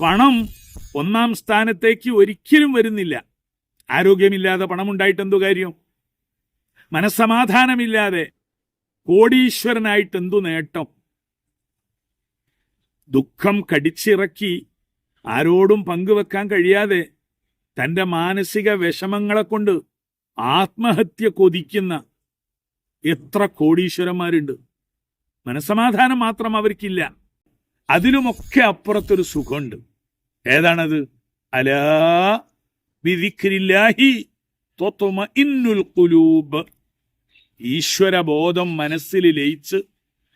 പണം ഒന്നാം സ്ഥാനത്തേക്ക് ഒരിക്കലും വരുന്നില്ല. ആരോഗ്യമില്ലാതെ പണമുണ്ടായിട്ടെന്തു കാര്യം? മനസ്സമാധാനമില്ലാതെ കോടീശ്വരനായിട്ട് എന്തു നേട്ടം? ദുഃഖം കടിച്ചിറക്കി ആരോടും പങ്കുവെക്കാൻ കഴിയാതെ തന്റെ മാനസിക വിഷമങ്ങളെ കൊണ്ട് ആത്മഹത്യ കൊതിക്കുന്ന എത്ര കോടീശ്വരന്മാരുണ്ട്. മനസമാധാനം മാത്രം അവർക്കില്ല. അതിലുമൊക്കെ അപ്പുറത്തൊരു സുഖമുണ്ട്. ഏതാണത്? അലാ വിധിക്രില്ലാഹി ഇന്നുൽ കുലൂബ് ഈശ്വരബോധം മനസ്സിൽ ലയിച്ച്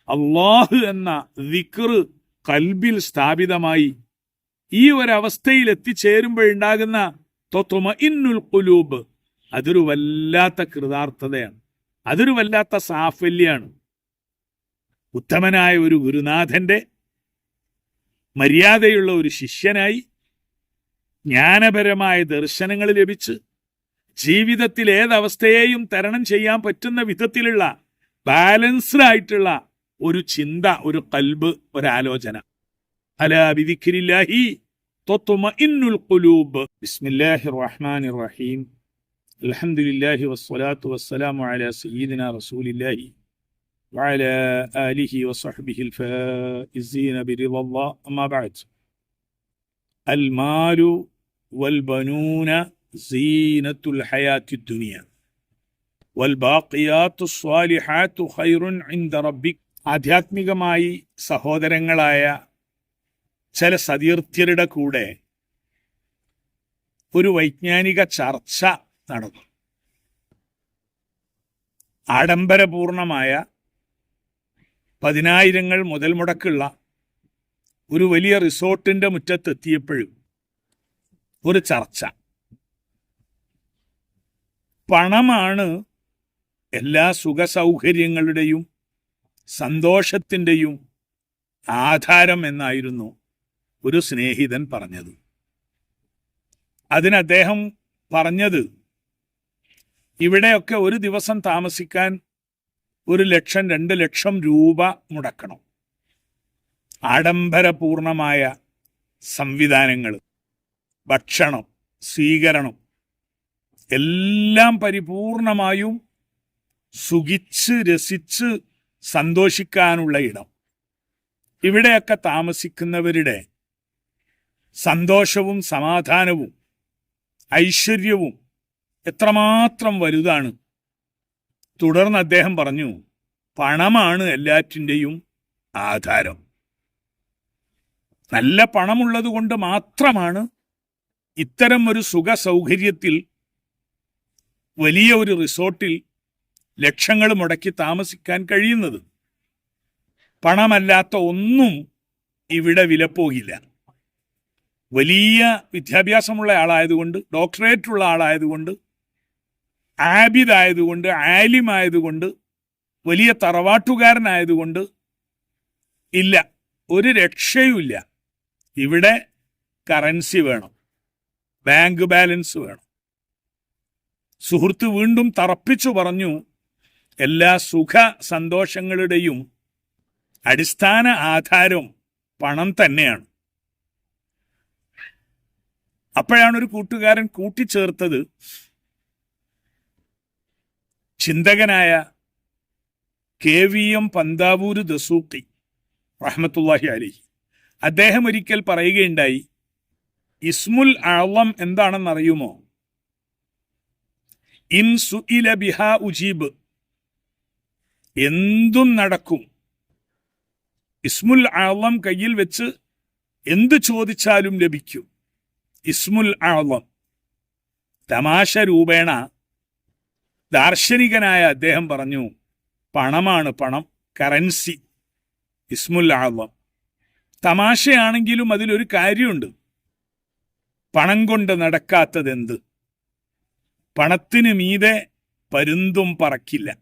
അള്ളാഹു എന്ന വിക്റ് കൽബിൽ സ്ഥാപിതമായി ഈ ഒരവസ്ഥയിൽ എത്തിച്ചേരുമ്പോഴുണ്ടാകുന്ന തൊത്തുമ ഇന്നുൽ കുലൂബ് അതൊരു വല്ലാത്ത കൃതാർത്ഥതയാണ്. അതൊരു വല്ലാത്ത സാഫല്യാണ്. ഉത്തമനായ ഒരു ഗുരുനാഥന്റെ മര്യാദയുള്ള ഒരു ശിഷ്യനായി ജ്ഞാനപരമായ ദർശനങ്ങൾ ലഭിച്ച് ജീവിതത്തിൽ ഏതവസ്ഥയെയും തരണം ചെയ്യാൻ പറ്റുന്ന വിധത്തിലുള്ള ബാലൻസ്ഡ് ആയിട്ടുള്ള ഒരു ചിന്ത ഒരു കൽബ് ഒരാലോചന. അലാ ബിദിക്രില്ലാഹി തത്മഇന്നുൽ ഖുലൂബ്. ബിസ്മില്ലാഹിർ റഹ്മാനിർ റഹീം അൽഹംദുലില്ലാഹി വസ്സലാത്തു വസ്സലാമു അലാ സയ്യിദിനാ റസൂലില്ലാഹി. وعلى آله وصحبه الفائزين برضا الله أما بعد المال والبنون زينة الحياة الدنيا والباقيات الصالحات خير عند ربك ആധ്യാത്മികമായി സഹോദരങ്ങളായ ചില സതീർത്ഥ്യരുടെ കൂടെ ഒരു വൈജ്ഞാനിക ചർച്ച നടന്നു ആഡംബരപൂർണമായ പതിനായിരങ്ങൾ മുതൽ മുടക്കുള്ള ഒരു വലിയ റിസോർട്ടിന്റെ മുറ്റത്തെത്തിയപ്പോഴും ഒരു ചർച്ച. പണമാണ് എല്ലാ സുഖസൗകര്യങ്ങളുടെയും സന്തോഷത്തിന്റെയും ആധാരം എന്നായിരുന്നു ഒരു സ്നേഹിതൻ പറഞ്ഞത്. അതിന് അദ്ദേഹം പറഞ്ഞത് ഇവിടെയൊക്കെ ഒരു ദിവസം താമസിക്കാൻ ഒരു ലക്ഷം രണ്ട് ലക്ഷം രൂപ മുടക്കണം. ആഡംബരപൂർണമായ സംവിധാനങ്ങൾ ഭക്ഷണം സ്വീകരണം എല്ലാം പരിപൂർണമായും സുഖിച്ച് രസിച്ച് സന്തോഷിക്കാനുള്ള ഇടം. ഇവിടെയൊക്കെ താമസിക്കുന്നവരുടെ സന്തോഷവും സമാധാനവും ഐശ്വര്യവും എത്രമാത്രം വലുതാണ് തുടർന്ന് അദ്ദേഹം പറഞ്ഞു പണമാണ് എല്ലാറ്റിന്റെയും ആധാരം. നല്ല പണമുള്ളത് കൊണ്ട് മാത്രമാണ് ഇത്തരം ഒരു സുഖ സൗകര്യത്തിൽ വലിയ ഒരു റിസോർട്ടിൽ ലക്ഷങ്ങൾ മുടക്കി താമസിക്കാൻ കഴിയുന്നത്. പണമല്ലാത്ത ഒന്നും ഇവിടെ വിലപ്പോകില്ല. വലിയ വിദ്യാഭ്യാസമുള്ള ആളായതുകൊണ്ട് ഡോക്ടറേറ്റുള്ള ആളായതുകൊണ്ട് ആബിദായതുകൊണ്ട് ആലിമായതുകൊണ്ട് വലിയ തറവാട്ടുകാരനായതുകൊണ്ട് ഇല്ല. ഒരു രക്ഷയുമില്ല. ഇവിടെ കറൻസി വേണം. ബാങ്ക് ബാലൻസ് വേണം. സുഹൃത്ത് വീണ്ടും തറപ്പിച്ചു പറഞ്ഞു എല്ലാ സുഖ സന്തോഷങ്ങളുടെയും അടിസ്ഥാന ആധാരം പണം തന്നെയാണ്. അപ്പോഴാണ് ഒരു കൂട്ടുകാരൻ കൂട്ടിച്ചേർത്തത്. ചിന്തകനായ കെ വി എം പന്താവൂര് ദസൂക്കി റഹ്മത്തുല്ലാഹി അലഹി. അദ്ദേഹം ഒരിക്കൽ പറയുകയുണ്ടായി ഇസ്മുൽ ആളം എന്താണെന്നറിയുമോ? ഇൻ സുഇല ബിഹ ഉജീബ്. എന്തും നടക്കും. ഇസ്മുൽ ആളം കയ്യിൽ വെച്ച് എന്ത് ചോദിച്ചാലും ലഭിക്കും. ഇസ്മുൽ ആളം തമാശ രൂപേണ ദാർശനികനായ അദ്ദേഹം പറഞ്ഞു പണമാണ് പണം കറൻസി ഇസ്മുൽ ആളം തമാശയാണെങ്കിലും അതിലൊരു കാര്യമുണ്ട്. പണം കൊണ്ട് നടക്കാത്തതെന്ത്? പണത്തിന് മീതെ പരുന്തും പറക്കില്ല.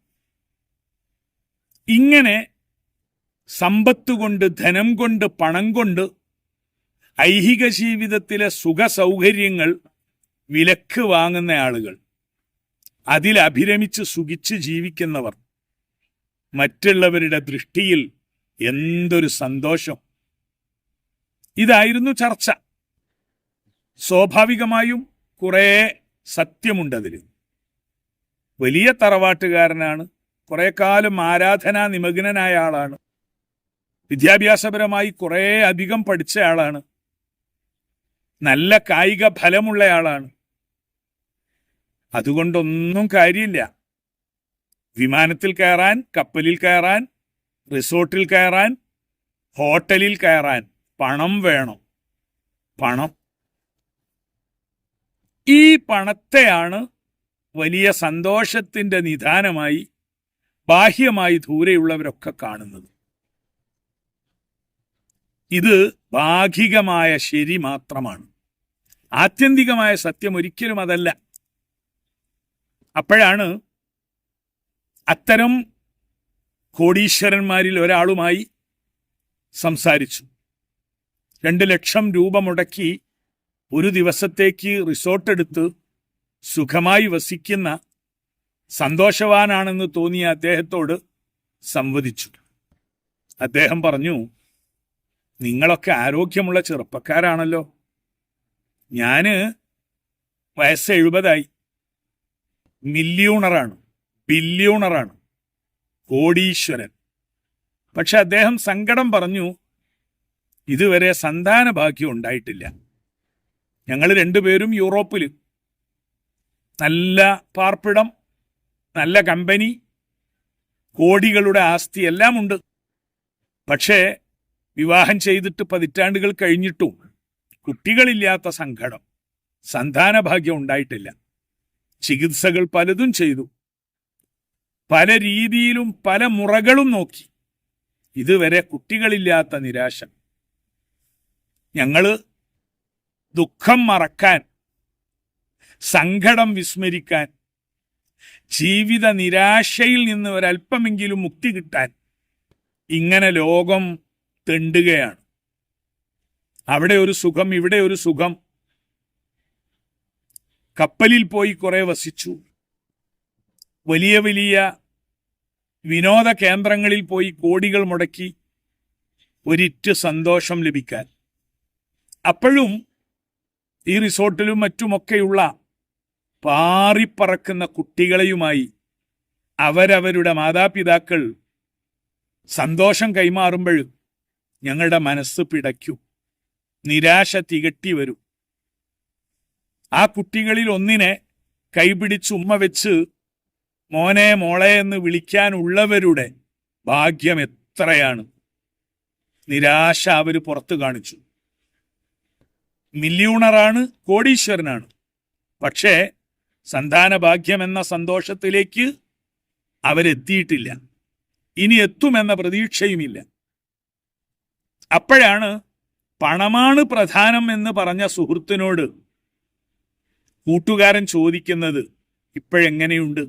ഇങ്ങനെ സമ്പത്ത് കൊണ്ട് ധനം കൊണ്ട് പണം കൊണ്ട് ഐഹിക ജീവിതത്തിലെ സുഖസൗകര്യങ്ങൾ വിലക്ക് വാങ്ങുന്ന ആളുകൾ. അതിൽ അഭിരമിച്ച് സുഖിച്ച് ജീവിക്കുന്നവർ. മറ്റുള്ളവരുടെ ദൃഷ്ടിയിൽ എന്തൊരു സന്തോഷം. ഇതായിരുന്നു ചർച്ച. സ്വാഭാവികമായും കുറേ സത്യമുണ്ടതിൽ വലിയ തറവാട്ടുകാരനാണ് കുറെ കാലം ആരാധനാ നിമഗ്നനായ ആളാണ്. വിദ്യാഭ്യാസപരമായി കുറേ അധികം പഠിച്ച ആളാണ്. നല്ല കായിക ഫലമുള്ള ആളാണ്. അതുകൊണ്ടൊന്നും കാര്യമില്ല. വിമാനത്തിൽ കയറാൻ കപ്പലിൽ കയറാൻ റിസോർട്ടിൽ കയറാൻ ഹോട്ടലിൽ കയറാൻ പണം വേണം. പണം. ഈ പണത്തെയാണ് വലിയ സന്തോഷത്തിന്റെ നിദാനമായി ബാഹ്യമായി ദൂരെയുള്ളവരൊക്കെ കാണുന്നത്. ഇത് ഭാഗികമായ ശരി മാത്രമാണ്. ആത്യന്തികമായ സത്യം ഒരിക്കലും അതല്ല. അപ്പോഴാണ് അത്തരം കോടീശ്വരന്മാരിൽ ഒരാളുമായി സംസാരിച്ചു. രണ്ട് ലക്ഷം രൂപ മുടക്കി ഒരു ദിവസത്തേക്ക് റിസോർട്ട് എടുത്ത് സുഖമായി വസിക്കുന്ന സന്തോഷവാനാണെന്ന് തോന്നിയ അദ്ദേഹത്തോട് സംവദിച്ചു. അദ്ദേഹം പറഞ്ഞു നിങ്ങളൊക്കെ ആരോഗ്യമുള്ള ചെറുപ്പക്കാരാണല്ലോ. ഞാൻ വയസ്സ് എഴുപതായി. മില്യൂണറാണ് ബില്യൂണറാണ് കോടീശ്വരൻ. പക്ഷെ അദ്ദേഹം സങ്കടം പറഞ്ഞു ഇതുവരെ സന്താന ഭാഗ്യം ഉണ്ടായിട്ടില്ല. ഞങ്ങൾ രണ്ടുപേരും യൂറോപ്പിൽ നല്ല പാർപ്പിടം നല്ല കമ്പനി കോടികളുടെ ആസ്തി എല്ലാം ഉണ്ട്. പക്ഷേ വിവാഹം ചെയ്തിട്ട് പതിറ്റാണ്ടുകൾ കഴിഞ്ഞിട്ടും കുട്ടികളില്ലാത്ത സങ്കടം സന്താന ഭാഗ്യം ഉണ്ടായിട്ടില്ല. ചികിത്സകൾ പലതും ചെയ്തു. പല രീതിയിലും പല മുറകളും നോക്കി. ഇതുവരെ കുട്ടികളില്ലാത്ത നിരാശ. ഞങ്ങൾ ദുഃഖം മറക്കാൻ സങ്കടം വിസ്മരിക്കാൻ ജീവിത നിരാശയിൽ നിന്ന് ഒരല്പമെങ്കിലും മുക്തി കിട്ടാൻ ഇങ്ങനെ ലോകം തെണ്ടുകയാണ്. അവിടെ ഒരു സുഖം ഇവിടെ ഒരു സുഖം കപ്പലിൽ പോയി കുറെ വസിച്ചു. വലിയ വലിയ വിനോദ കേന്ദ്രങ്ങളിൽ പോയി കോടികൾ മുടക്കി ഒരിറ്റ് സന്തോഷം ലഭിക്കാൻ. അപ്പോഴും ഈ റിസോർട്ടിലും മറ്റുമൊക്കെയുള്ള പാറിപ്പറക്കുന്ന കുട്ടികളെയുമായി അവരവരുടെ മാതാപിതാക്കൾ സന്തോഷം കൈമാറുമ്പോൾ ഞങ്ങളുടെ മനസ്സ് പിടയ്ക്കും. നിരാശ തികട്ടി വരും. ആ കുട്ടികളിൽ ഒന്നിനെ കൈപിടിച്ച് ഉമ്മ വെച്ച് മോനെ മോളെ എന്ന് വിളിക്കാനുള്ളവരുടെ ഭാഗ്യം എത്രയാണ്? നിരാശ അവർ പുറത്തു കാണിച്ചു. മില്യൂണറാണ് കോടീശ്വരനാണ്. പക്ഷേ സന്താന ഭാഗ്യം എന്ന സന്തോഷത്തിലേക്ക് അവരെത്തിയിട്ടില്ല. ഇനി എത്തുമെന്ന പ്രതീക്ഷയുമില്ല. അപ്പോഴാണ് പണമാണ് പ്രധാനം എന്ന് പറഞ്ഞ സുഹൃത്തിനോട് കൂട്ടുകാരൻ ചോദിക്കുന്നത് ഇപ്പോഴെങ്ങനെയുണ്ട്?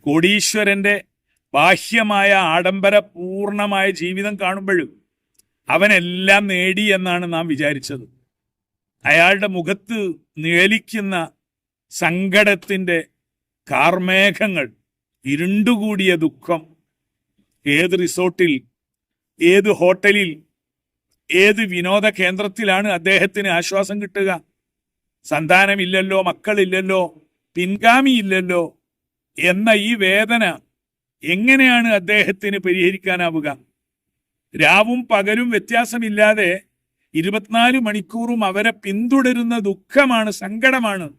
കോടീശ്വരന്റെ ബാഹ്യമായ ആഡംബരപൂർണമായ ജീവിതം കാണുമ്പോഴും അവനെല്ലാം നേടി എന്നാണ് നാം വിചാരിച്ചത്. അയാളുടെ മുഖത്ത് നിഴലിക്കുന്ന സങ്കടത്തിന്റെ കാർമേഘങ്ങൾ ഇരുണ്ടുകൂടിയ ദുഃഖം ഏത് റിസോർട്ടിൽ ഏത് ഹോട്ടലിൽ ഏത് വിനോദ കേന്ദ്രത്തിലാണ് അദ്ദേഹത്തിന് ആശ്വാസം കിട്ടുക? സന്താനമില്ലല്ലോ മക്കളില്ലല്ലോ പിൻഗാമിയില്ലല്ലോ എന്ന ഈ വേദന എങ്ങനെയാണ് അദ്ദേഹത്തിന് പരിഹരിക്കാനാവുക? രാവും പകലും വ്യത്യാസമില്ലാതെ ഇരുപത്തിനാല് മണിക്കൂറും അവരെ പിന്തുടരുന്ന ദുഃഖമാണ് സങ്കടമാണ്.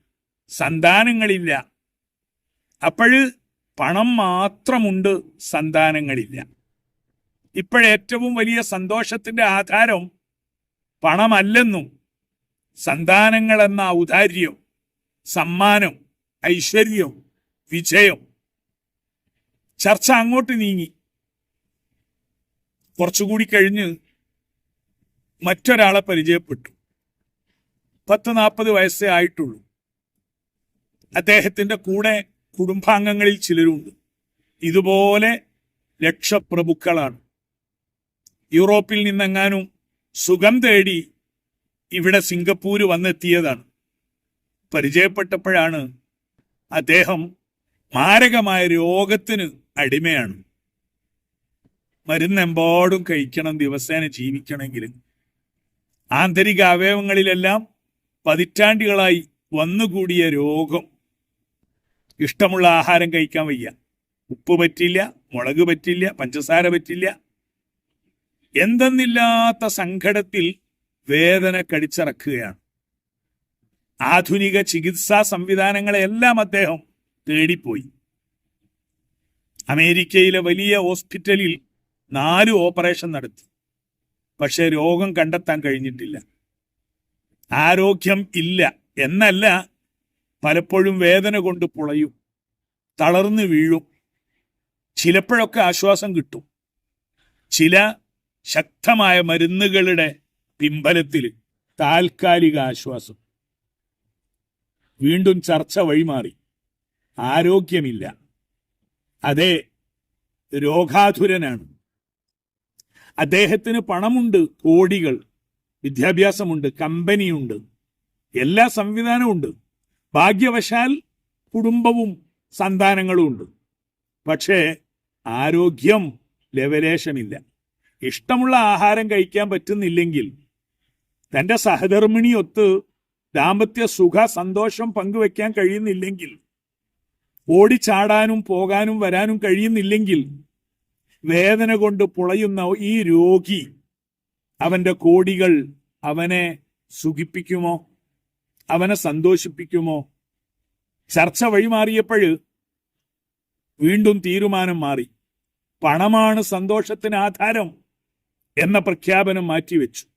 സന്താനങ്ങളില്ല. അപ്പോൾ പണം മാത്രമുണ്ട് സന്താനങ്ങളില്ല. ഇപ്പോഴേറ്റവും വലിയ സന്തോഷത്തിന്റെ ആധാരം പണമല്ലെന്നും സന്താനങ്ങൾ എന്ന ഔദാര്യം സമ്മാനം ഐശ്വര്യം വിജയം ചർച്ച അങ്ങോട്ട് നീങ്ങി. കുറച്ചുകൂടി കഴിഞ്ഞ് മറ്റൊരാളെ പരിചയപ്പെട്ടു. പത്ത് നാൽപ്പത് വയസ്സേ ആയിട്ടുള്ളൂ. അദ്ദേഹത്തിന്റെ കൂടെ കുടുംബാംഗങ്ങളിൽ ചിലരുണ്ട്. ഇതുപോലെ ലക്ഷപ്രഭുക്കളാണ്. യൂറോപ്പിൽ നിന്നെങ്ങാനും സുഖം തേടി ഇവിടെ സിംഗപ്പൂര് വന്നെത്തിയതാണ്. പരിചയപ്പെട്ടപ്പോഴാണ് അദ്ദേഹം മാരകമായ രോഗത്തിന് അടിമയാണ്. മരുന്നെമ്പാടും കഴിക്കണം ദിവസേന ജീവിക്കണമെങ്കിൽ. ആന്തരിക അവയവങ്ങളിലെല്ലാം പതിറ്റാണ്ടുകളായി വന്നുകൂടിയ രോഗം. ഇഷ്ടമുള്ള ആഹാരം കഴിക്കാൻ വയ്യ. ഉപ്പ് പറ്റില്ല മുളക് പറ്റില്ല പഞ്ചസാര പറ്റില്ല. എന്തെന്നില്ലാത്ത സങ്കടത്തിൽ വേദന കടിച്ചിറക്കുകയാണ്. ആധുനിക ചികിത്സാ സംവിധാനങ്ങളെല്ലാം അദ്ദേഹം തേടിപ്പോയി. അമേരിക്കയിലെ വലിയ ഹോസ്പിറ്റലിൽ നാല് ഓപ്പറേഷൻ നടത്തി. പക്ഷെ രോഗം കണ്ടെത്താൻ കഴിഞ്ഞിട്ടില്ല. ആരോഗ്യം ഇല്ല എന്നല്ല പലപ്പോഴും വേദന കൊണ്ട് പുളയും തളർന്നു വീഴും. ചിലപ്പോഴൊക്കെ ആശ്വാസം കിട്ടും. ചില ശക്തമായ മരുന്നുകളുടെ പിമ്പലത്തിൽ താൽക്കാലിക ആശ്വാസം വീണ്ടും ചർച്ച വഴിമാറി. ആരോഗ്യമില്ല. അതെ രോഗാധുരനാണ് അദ്ദേഹത്തിന് പണമുണ്ട് കോടികൾ. വിദ്യാഭ്യാസമുണ്ട് കമ്പനിയുണ്ട്. എല്ലാ സംവിധാനവും ഉണ്ട് ഭാഗ്യവശാൽ കുടുംബവും സന്താനങ്ങളും ഉണ്ട്. പക്ഷേ ആരോഗ്യം ലവലേശമില്ല. ഇഷ്ടമുള്ള ആഹാരം കഴിക്കാൻ പറ്റുന്നില്ലെങ്കിൽ തന്റെ സഹധർമ്മിണിയൊത്ത് ദാമ്പത്യ സുഖ സന്തോഷം പങ്കുവെക്കാൻ കഴിയുന്നില്ലെങ്കിൽ ഓടിച്ചാടാനും പോകാനും വരാനും കഴിയുന്നില്ലെങ്കിൽ വേദന കൊണ്ട് പുളയുന്ന ഈ രോഗി അവന്റെ കോടികൾ അവനെ സുഖിപ്പിക്കുമോ? അവനെ സന്തോഷിപ്പിക്കുമോ? ചർച്ച വഴിമാറിയപ്പോഴ് വീണ്ടും തീരുമാനം മാറി. പണമാണ് സന്തോഷത്തിന് ആധാരം എന്ന പ്രഖ്യാപനം മാറ്റിവെച്ചു.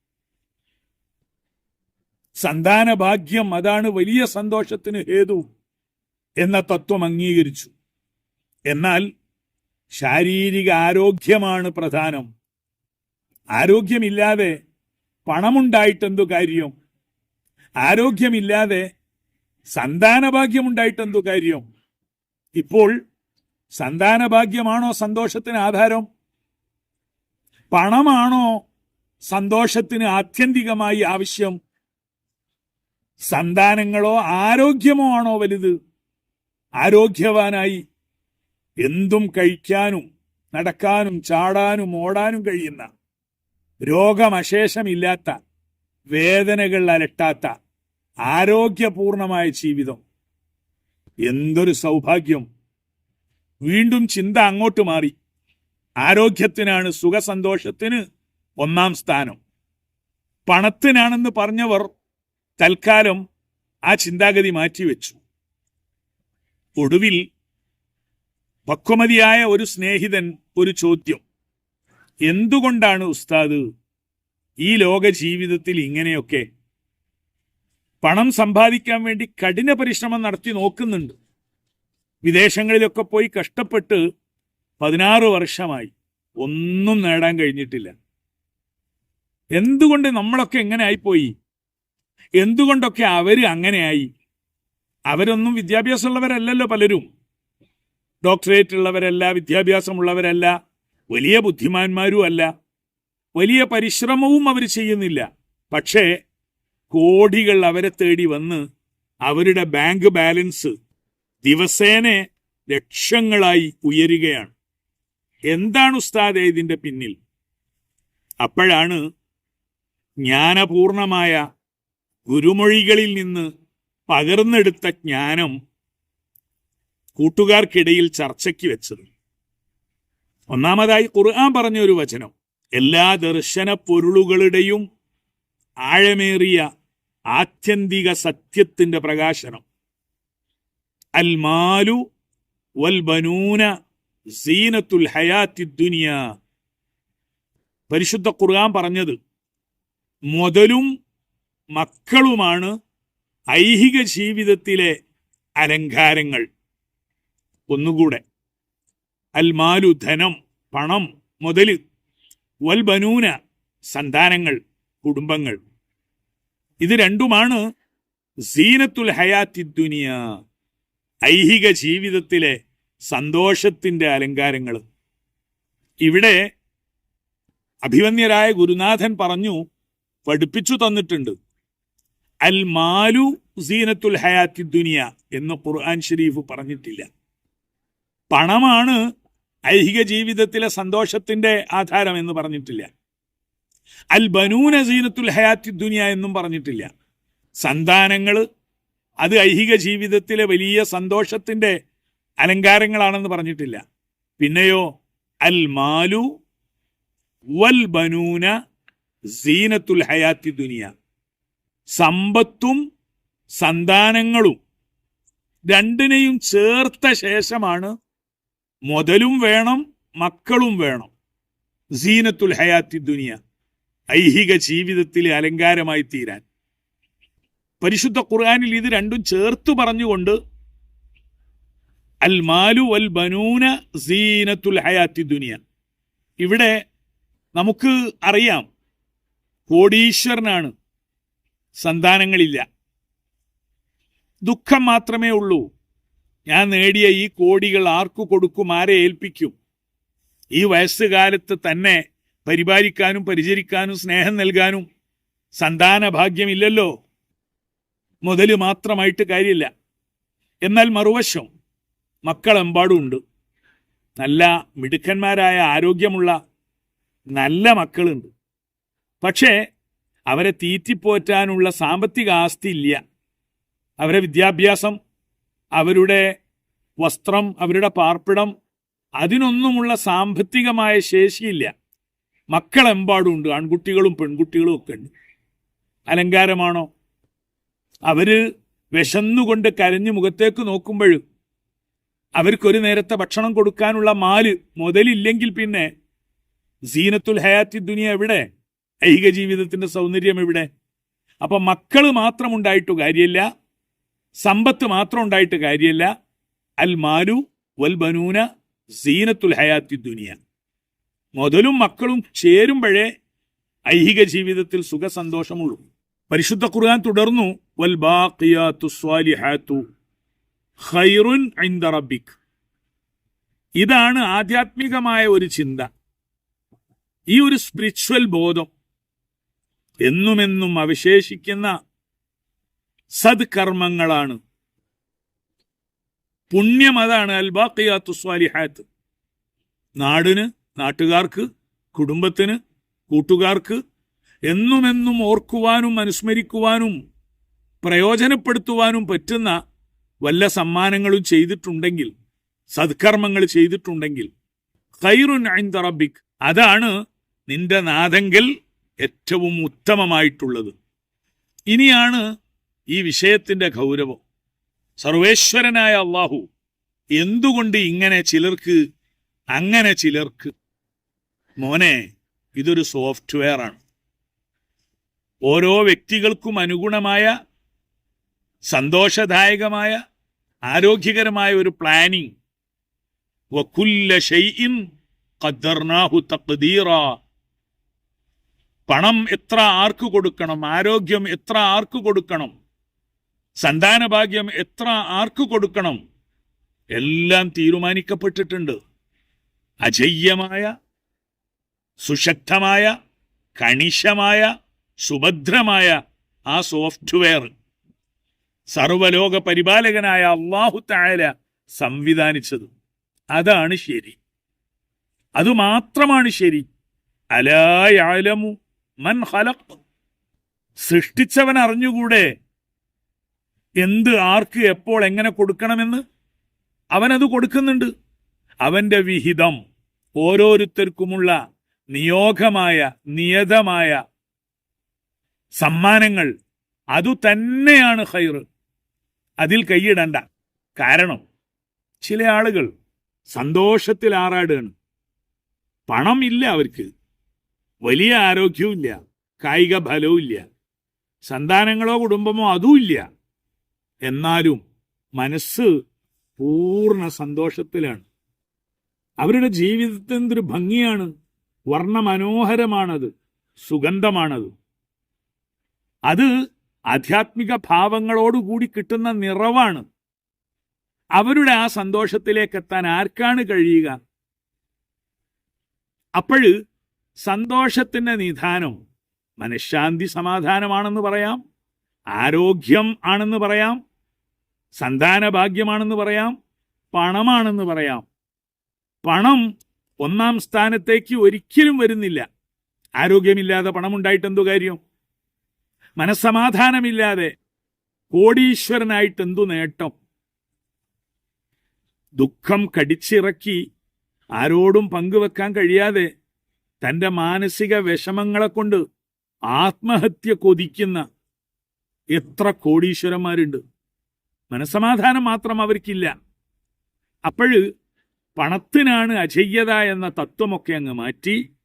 സന്താന ഭാഗ്യം അതാണ് വലിയ സന്തോഷത്തിന് ഹേതു എന്ന തത്വം അംഗീകരിച്ചു. എന്നാൽ ശാരീരിക ആരോഗ്യമാണ് പ്രധാനം. ആരോഗ്യമില്ലാതെ പണമുണ്ടായിട്ടെന്തു കാര്യം? ആരോഗ്യമില്ലാതെ സന്താനഭാഗ്യമുണ്ടായിട്ടെന്തു കാര്യം? ഇപ്പോൾ സന്താനഭാഗ്യമാണോ സന്തോഷത്തിന് ആധാരം? പണമാണോ സന്തോഷത്തിന് ആത്യന്തികമായി ആവശ്യം? സന്താനങ്ങളോ ആരോഗ്യമോ ആണോ വലുത്? ആരോഗ്യവാനായി എന്തും കഴിക്കാനും നടക്കാനും ചാടാനും ഓടാനും കഴിയുന്ന രോഗമശേഷമില്ലാത്ത വേദനകൾ അലട്ടാത്ത ആരോഗ്യപൂർണമായ ജീവിതം. എന്തൊരു സൗഭാഗ്യം. വീണ്ടും ചിന്ത അങ്ങോട്ട് മാറി. ആരോഗ്യത്തിനാണ് സുഖസന്തോഷത്തിന് ഒന്നാം സ്ഥാനം. പണത്തിനാണെന്ന് പറഞ്ഞവർ തൽക്കാലം ആ ചിന്താഗതി മാറ്റിവെച്ചു. ഒടുവിൽ പക്വമതിയായ ഒരു സ്നേഹിതൻ ഒരു ചോദ്യം. എന്തുകൊണ്ടാണ് ഉസ്താദ് ഈ ലോക ജീവിതത്തിൽ ഇങ്ങനെയൊക്കെ? പണം സമ്പാദിക്കാൻ വേണ്ടി കഠിന പരിശ്രമം നടത്തി നോക്കുന്നുണ്ട്. വിദേശങ്ങളിലൊക്കെ പോയി കഷ്ടപ്പെട്ട് പതിനാറ് വർഷമായി. ഒന്നും നേടാൻ കഴിഞ്ഞിട്ടില്ല. എന്തുകൊണ്ട് നമ്മളൊക്കെ എങ്ങനെ ആയിപ്പോയി? എന്തുകൊണ്ടൊക്കെ അവർ അങ്ങനെയായി? അവരൊന്നും വിദ്യാഭ്യാസമുള്ളവരല്ലല്ലോ പലരും. ഡോക്ടറേറ്റ് ഉള്ളവരല്ല വിദ്യാഭ്യാസമുള്ളവരല്ല വലിയ ബുദ്ധിമാന്മാരും അല്ല. വലിയ പരിശ്രമവും അവർ ചെയ്യുന്നില്ല. പക്ഷേ കോടികൾ അവരെ തേടി വന്ന് അവരുടെ ബാങ്ക് ബാലൻസ് ദിവസേന ലക്ഷങ്ങളായി ഉയരുകയാണ്. എന്താണ് ഉസ്താദെ ഇതിന്റെ പിന്നിൽ? അപ്പോഴാണ് ജ്ഞാനപൂർണമായ ഗുരുമൊഴികളിൽ നിന്ന് പകർന്നെടുത്ത ജ്ഞാനം കൂട്ടുകാർക്കിടയിൽ ചർച്ചയ്ക്ക് വെച്ചത്. ഒന്നാമതായി ഖുർആൻ പറഞ്ഞ ഒരു വചനം എല്ലാ ദർശന പൊരുളുകളുടെയും ആഴമേറിയ ആത്യന്തിക സത്യത്തിന്റെ പ്രകാശനം. അൽമാലു വൽ ബനൂന സീനത്തുൽ ഹയാത്തി ദുനിയ. പരിശുദ്ധ ഖുർആൻ പറഞ്ഞത് മുതലും മക്കളുമാണ് ഐഹിക ജീവിതത്തിലെ അലങ്കാരങ്ങൾ. ഒന്നുകൂടെ. അൽമാലു ധനം പണം മുതൽ വൽബനൂന സന്താനങ്ങൾ കുടുംബങ്ങൾ. ഇത് രണ്ടുമാണ് സീനത്തുൽ ഹയാത്തി ദുനിയ ഐഹിക ജീവിതത്തിലെ സന്തോഷത്തിന്റെ അലങ്കാരങ്ങൾ. ഇവിടെ അഭിമന്യരായ ഗുരുനാഥൻ പറഞ്ഞു പഠിപ്പിച്ചു തന്നിട്ടുണ്ട്. അൽ മാലു സീനത്തുൽ ഹയാത്തി ദുനിയ എന്ന് ഖുർആൻ ഷരീഫ് പറഞ്ഞിട്ടില്ല. പണമാണ് ഐഹിക ജീവിതത്തിലെ സന്തോഷത്തിന്റെ ആധാരം എന്ന് പറഞ്ഞിട്ടില്ല. അൽ ബനൂന സീനത്തുൽ ഹയാത്തി ദുനിയ എന്നും പറഞ്ഞിട്ടില്ല. സന്താനങ്ങൾ അത് ഐഹിക ജീവിതത്തിലെ വലിയ സന്തോഷത്തിന്റെ അലങ്കാരങ്ങളാണെന്ന് പറഞ്ഞിട്ടില്ല. പിന്നെയോ അൽ മാലു വൽ ബനൂന സീനത്തുൽ ഹയാത്തി ദുനിയ. സമ്പത്തും സന്താനങ്ങളും രണ്ടിനെയും ചേർത്ത ശേഷമാണ് മുതലും വേണം മക്കളും വേണം. സീനത്തുൽ ഹയാത്തി ദുനിയ ഐഹിക ജീവിതത്തിലെ അലങ്കാരമായി തീരാൻ. പരിശുദ്ധ ഖുർആാനിൽ ഇത് രണ്ടും ചേർത്ത് പറഞ്ഞുകൊണ്ട് അൽ മാലു വൽ ബനൂന സീനത്തുൽ ഹയാത്തി ദുനിയ. ഇവിടെ നമുക്ക് അറിയാം കോടീശ്വരനാണ്. സന്താനങ്ങളില്ല. ദുഃഖം മാത്രമേ ഉള്ളൂ. ഞാൻ നേടിയ ഈ കോടികൾ ആർക്കു കൊടുക്കും ആരെ ഏൽപ്പിക്കും? ഈ വയസ്സുകാലത്ത് തന്നെ പരിപാലിക്കാനും പരിചരിക്കാനും സ്നേഹം നൽകാനും സന്താന ഭാഗ്യമില്ലല്ലോ. മുതൽ മാത്രമായിട്ട് കാര്യമില്ല. എന്നാൽ മറുവശം മക്കളെമ്പാടുണ്ട് നല്ല മിടുക്കന്മാരായ ആരോഗ്യമുള്ള നല്ല മക്കളുണ്ട്. പക്ഷേ അവരെ തീറ്റിപ്പോറ്റാനുള്ള സാമ്പത്തിക ആസ്തി ഇല്ല. അവരെ വിദ്യാഭ്യാസം അവരുടെ വസ്ത്രം അവരുടെ പാർപ്പിടം അതിനൊന്നുമുള്ള സാമ്പത്തികമായ ശേഷിയില്ല. മക്കളെമ്പാടുണ്ട് ആൺകുട്ടികളും പെൺകുട്ടികളും ഒക്കെ ഉണ്ട്. അലങ്കാരമാണോ? അവർ വിശന്നുകൊണ്ട് കരഞ്ഞു മുഖത്തേക്ക് നോക്കുമ്പോൾ അവർക്കൊരു നേരത്തെ ഭക്ഷണം കൊടുക്കാനുള്ള മാൽ മുതലില്ലെങ്കിൽ പിന്നെ സീനത്തുൽ ഹയാത്തി ദുനിയ എവിടെ? ഐഹിക ജീവിതത്തിന്റെ സൗന്ദര്യം ഇവിടെ അപ്പൊ മക്കൾ മാത്രം ഉണ്ടായിട്ട് കാര്യമില്ല. സമ്പത്ത് മാത്രം ഉണ്ടായിട്ട് കാര്യമില്ല. അൽ മാലു വൽ ബനൂന സീനത്തുൽ ഹയാത്തി ദുനിയ. മുതലും മക്കളും ചേരുമ്പോഴേ ഐഹിക ജീവിതത്തിൽ സുഖസന്തോഷമുള്ളൂ. പരിശുദ്ധ ഖുർആൻ തുടർന്നു വൽ ബാഖിയാത്തു സ്വാലിഹാത്തു ഖൈറുൻ ഇൻദ റബ്ബിക്. ഇതാണ് ആധ്യാത്മികമായ ഒരു ചിന്ത. ഈ ഒരു സ്പിരിച്വൽ ബോധം. എന്നുമെന്നും അവശേഷിക്കുന്ന സദ്കർമ്മങ്ങളാണ്. പുണ്യം അതാണ് അൽബാഖിയാത്തു സ്വാലിഹാത്ത്. നാടിന് നാട്ടുകാർക്ക് കുടുംബത്തിന് കൂട്ടുകാർക്ക് എന്നുമെന്നും ഓർക്കുവാനും അനുസ്മരിക്കുവാനും പ്രയോജനപ്പെടുത്തുവാനും പറ്റുന്ന വല്ല സമ്മാനങ്ങളും ചെയ്തിട്ടുണ്ടെങ്കിൽ സത്കർമ്മങ്ങൾ ചെയ്തിട്ടുണ്ടെങ്കിൽ ഖൈറുൻ റബ്ബിക്. അതാണ് നിന്റെ നാഥങ്കൽ ഏറ്റവും ഉത്തമമായിട്ടുള്ളത്. ഇനിയാണ് ഈ വിഷയത്തിന്റെ ഗൗരവം. സർവേശ്വരനായ അള്ളാഹു എന്തുകൊണ്ട് ഇങ്ങനെ ചിലർക്ക് അങ്ങനെ ചിലർക്ക്? മോനെ ഇതൊരു സോഫ്റ്റ്വെയർ ആണ്. ഓരോ വ്യക്തികൾക്കും അനുഗുണമായ സന്തോഷദായകമായ ആരോഗ്യകരമായ ഒരു പ്ലാനിങ് വക്കുല്ല ഷെയ്ഇൻ ഖദ്ദർനാഹു തഖ്ദീറ. പണം എത്ര ആർക്ക് കൊടുക്കണം? ആരോഗ്യം എത്ര ആർക്ക് കൊടുക്കണം? സന്താനഭാഗ്യം എത്ര ആർക്ക് കൊടുക്കണം? എല്ലാം തീരുമാനിക്കപ്പെട്ടിട്ടുണ്ട്. അജയ്യമായ സുശക്തമായ കണിശമായ സുഭദ്രമായ ആ സോഫ്റ്റ്വെയർ സർവലോക പരിപാലകനായ അള്ളാഹു താഴല സംവിധാനിച്ചത്. അതാണ് ശരി. അതുമാത്രമാണ് ശരി. അലായാലമു മൻ ഹലക് സൃഷ്ടിച്ചവൻ അറിഞ്ഞുകൂടെ എന്ത് ആർക്ക് എപ്പോൾ എങ്ങനെ കൊടുക്കണമെന്ന്? അവനത് കൊടുക്കുന്നുണ്ട്. അവന്റെ വിഹിതം ഓരോരുത്തർക്കുമുള്ള നിയോഗമായ നിയതമായ സമ്മാനങ്ങൾ. അതു തന്നെയാണ് ഹൈറ് അതിൽ കൈയിടണ്ട. കാരണം ചില ആളുകൾ സന്തോഷത്തിൽ ആറാടുകയാണ് പണം ഇല്ല അവർക്ക്. വലിയ ആരോഗ്യവും ഇല്ല കായിക ഫലവും ഇല്ല സന്താനങ്ങളോ കുടുംബമോ അതുമില്ല എന്നാലും മനസ്സ് പൂർണ സന്തോഷത്തിലാണ്. അവരുടെ ജീവിതത്തിന് എന്തൊരു ഭംഗിയാണ്. വർണമനോഹരമാണത് സുഗന്ധമാണത്. അത് ആധ്യാത്മിക ഭാവങ്ങളോടുകൂടി കിട്ടുന്ന നിറവാണ്. അവരുടെ ആ സന്തോഷത്തിലേക്ക് എത്താൻ ആർക്കാണ് കഴിയുക? അപ്പോഴ് സന്തോഷത്തിന്റെ നിധാനം മനഃശാന്തി സമാധാനമാണെന്ന് പറയാം ആരോഗ്യം ആണെന്ന് പറയാം സന്താന ഭാഗ്യമാണെന്ന് പറയാം പണമാണെന്ന് പറയാം. പണം ഒന്നാം സ്ഥാനത്തേക്ക് ഒരിക്കലും വരുന്നില്ല. ആരോഗ്യമില്ലാതെ പണമുണ്ടായിട്ട് എന്തോ കാര്യം? മനസ്സമാധാനമില്ലാതെ കോടീശ്വരനായിട്ട് എന്തു നേട്ടം? ദുഃഖം കടിച്ചിറക്കി ആരോടും പങ്കുവെക്കാൻ കഴിയാതെ തന്റെ മാനസിക വിഷമങ്ങളെ കൊണ്ട് ആത്മഹത്യ കൊതിക്കുന്ന എത്ര കോടീശ്വരന്മാരുണ്ട്. മനസമാധാനം മാത്രം അവർക്കില്ല. അപ്പോഴ് പണത്തിനാണ് അജയ്യത എന്ന തത്വമൊക്കെ അങ്ങ് മാറ്റി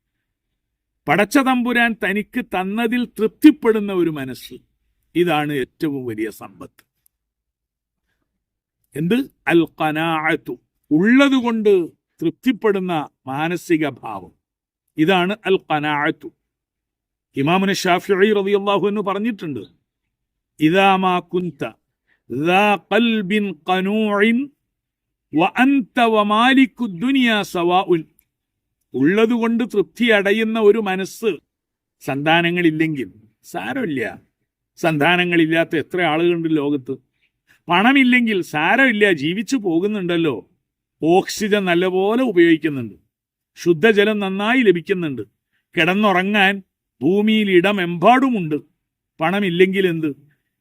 പടച്ച തമ്പുരാൻ തനിക്ക് തന്നതിൽ തൃപ്തിപ്പെടുന്ന ഒരു മനസ്സ്. ഇതാണ് ഏറ്റവും വലിയ സമ്പത്ത്. എന്ത്? അൽ കനാഴത്തു ഉള്ളതുകൊണ്ട് തൃപ്തിപ്പെടുന്ന മാനസിക ഭാവം. ഇതാണ് അൽ കനാഅത്തു ഇമാമുന ഷാഫി റളിയല്ലാഹു അൻഹു പറഞ്ഞിട്ടുണ്ട്. പറഞ്ഞിട്ടുണ്ട് ഇതാമാ കുന്ത ഉള്ളത് കൊണ്ട് തൃപ്തി അടയുന്ന ഒരു മനസ്സ് സന്താനങ്ങളില്ലെങ്കിൽ സാരമില്ല. സന്താനങ്ങളില്ലാത്ത എത്ര ആളുകളുണ്ട് ലോകത്ത്. പണമില്ലെങ്കിൽ സാരമില്ല ജീവിച്ചു പോകുന്നുണ്ടല്ലോ. ഓക്സിജൻ നല്ലപോലെ ഉപയോഗിക്കുന്നുണ്ട്. ശുദ്ധജലം നന്നായി ലഭിക്കുന്നുണ്ട്. കിടന്നുറങ്ങാൻ ഭൂമിയിൽ ഇടമെമ്പാടുമുണ്ട്. പണമില്ലെങ്കിൽ എന്ത്?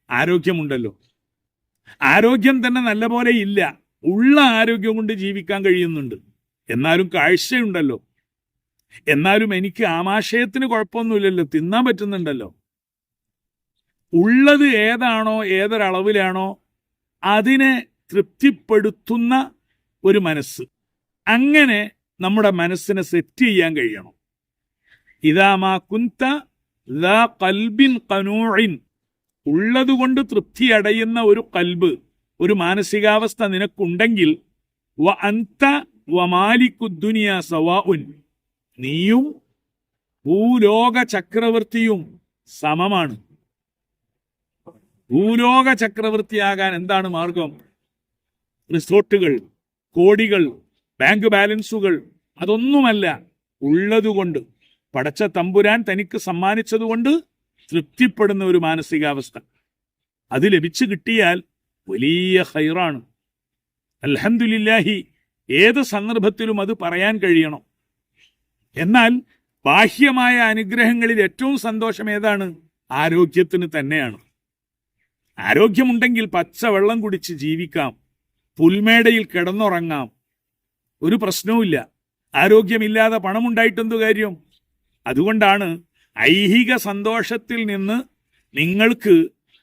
ആരോഗ്യമുണ്ടല്ലോ. ആരോഗ്യം തന്നെ നല്ലപോലെ ഇല്ല. ഉള്ള ആരോഗ്യം കൊണ്ട് ജീവിക്കാൻ കഴിയുന്നുണ്ട്. എന്നാലും കാഴ്ചയുണ്ടല്ലോ. എന്നാലും എനിക്ക് ആമാശയത്തിന് കുഴപ്പമൊന്നുമില്ലല്ലോ. തിന്നാൻ പറ്റുന്നുണ്ടല്ലോ. ഉള്ളത് ഏതാണോ ഏതൊരളവിലാണോ അതിനെ തൃപ്തിപ്പെടുത്തുന്ന ഒരു മനസ്സ്. അങ്ങനെ നമ്മുടെ മനസ്സിനെ സെറ്റ് ചെയ്യാൻ കഴിയണം. ഇതാമാ കുന്ത കൽബിൻ കനൂഇൻ. ഉള്ളതുകൊണ്ട് തൃപ്തി അടയുന്ന ഒരു കൽബ് ഒരു മാനസികാവസ്ഥ നിനക്കുണ്ടെങ്കിൽ വ അന്ത വമാലിക്കുദ്ദുനിയ സവാഉൻ. നീയും ഭൂലോക ചക്രവർത്തിയും സമമാണ്. ഭൂലോക ചക്രവർത്തിയാകാൻ എന്താണ് മാർഗം? റിസോർട്ടുകൾ കോടികൾ ബാങ്ക് ബാലൻസുകൾ അതൊന്നുമല്ല. ഉള്ളതുകൊണ്ട് പടച്ച തമ്പുരാൻ തനിക്ക് സമ്മാനിച്ചതുകൊണ്ട് തൃപ്തിപ്പെടുന്ന ഒരു മാനസികാവസ്ഥ. അത് ലഭിച്ചു കിട്ടിയാൽ വലിയ ഹൈറാണ് അൽഹന്ദില്ലാഹി ഏത് സന്ദർഭത്തിലും അത് പറയാൻ കഴിയണം. എന്നാൽ ബാഹ്യമായ അനുഗ്രഹങ്ങളിൽ ഏറ്റവും സന്തോഷം ഏതാണ്? ആരോഗ്യത്തിന് തന്നെയാണ്. ആരോഗ്യമുണ്ടെങ്കിൽ പച്ചവെള്ളം കുടിച്ച് ജീവിക്കാം. പുൽമേടയിൽ കിടന്നുറങ്ങാം. ഒരു പ്രശ്നവുമില്ല ആരോഗ്യമില്ലാതെ പണമുണ്ടായിട്ടെന്തു കാര്യം? അതുകൊണ്ടാണ് ഐഹിക സന്തോഷത്തിൽ നിന്ന് നിങ്ങൾക്ക്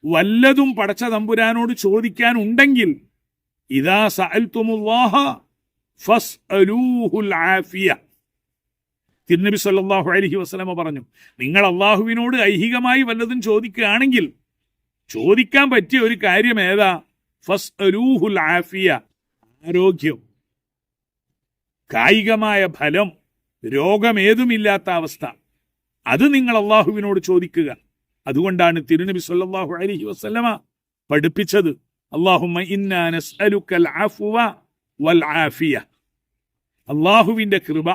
വല്ലതും പടച്ച തമ്പുരാനോട് ചോദിക്കാൻ ഉണ്ടെങ്കിൽ ഇതാ സഅൽത്തുമുല്ലാഹ ഫസ്അലൂഹുൽ ആഫിയ. തിരുനബി സല്ലല്ലാഹു അലഹി വസ്ലമ പറഞ്ഞു നിങ്ങൾ അള്ളാഹുവിനോട് ഐഹികമായി വല്ലതും ചോദിക്കുകയാണെങ്കിൽ ചോദിക്കാൻ പറ്റിയ ഒരു കാര്യം ഏതാ? ഫസ് അലൂഹുൽ ആഫിയ. ആരോഗ്യം. കായികമായ ഫലം രോഗമേതുമില്ലാത്ത അവസ്ഥ. അത് നിങ്ങൾ അള്ളാഹുവിനോട് ചോദിക്കുക. അതുകൊണ്ടാണ് തിരുനബി സല്ലാഹു അലഹി വസല്ലമ പഠിപ്പിച്ചത്. അഫ്വ വൽ ആഫിയ. അള്ളാഹുവിന്റെ കൃപ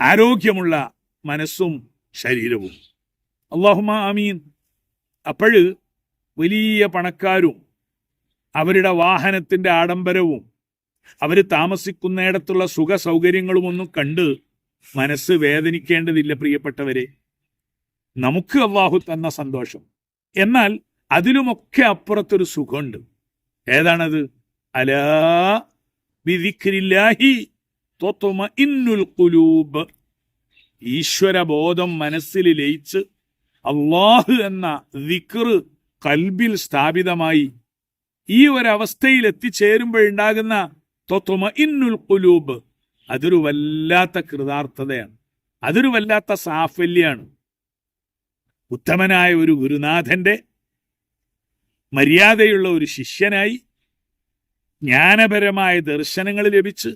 ആരോഗ്യമുള്ള മനസ്സും ശരീരവും. അള്ളാഹുമ അമീൻ അപ്പോഴ് വലിയ പണക്കാരും അവരുടെ വാഹനത്തിന്റെ ആഡംബരവും അവർ താമസിക്കുന്നിടത്തുള്ള സുഖ സൗകര്യങ്ങളും ഒന്നും കണ്ട് മനസ്സ് വേദനിക്കേണ്ടതില്ല പ്രിയപ്പെട്ടവരെ. നമുക്ക് അള്ളാഹു തന്ന സന്തോഷം. എന്നാൽ അതിലുമൊക്കെ അപ്പുറത്തൊരു സുഖമുണ്ട്. ഏതാണത്? അലാ ത്വത്മഇന്നുൽ ഖുലൂബ്. ഈശ്വരബോധം മനസ്സിൽ ലയിച്ച് അള്ളാഹു എന്ന ദിക്റ് കൽബിൽ സ്ഥാപിതമായി ഈ ഒരവസ്ഥയിൽ എത്തിച്ചേരുമ്പോഴുണ്ടാകുന്ന ത്വത്മ ഇന്നുൽ കുലൂബ് അതൊരു വല്ലാത്ത കൃതാർത്ഥതയാണ്. അതൊരു വല്ലാത്ത സാഫല്യാണ്. ഉത്തമനായ ഒരു ഗുരുനാഥന്റെ മര്യാദയുള്ള ഒരു ശിഷ്യനായി ജ്ഞാനപരമായ ദർശനങ്ങൾ ലഭിച്ച്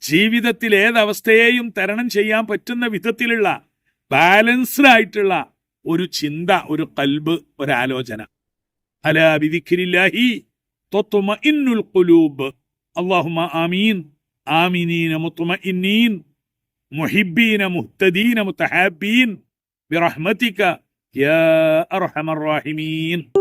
ജീവിതത്തിൽ ഏതവസ്ഥയെയും തരണം ചെയ്യാൻ പറ്റുന്ന വിധത്തിലുള്ള ബാലൻസ്ഡ് ആയിട്ടുള്ള ഒരു ചിന്ത ഒരു കൽബ് ഒരാലോചന. അലാ തൊത്തുമ ഇന്നുൽ ഖുലൂബ്. اللهم آمين. آمنين مطمئنين. محبين مهتدين متحابين. برحمتك يا أرحم الراحمين.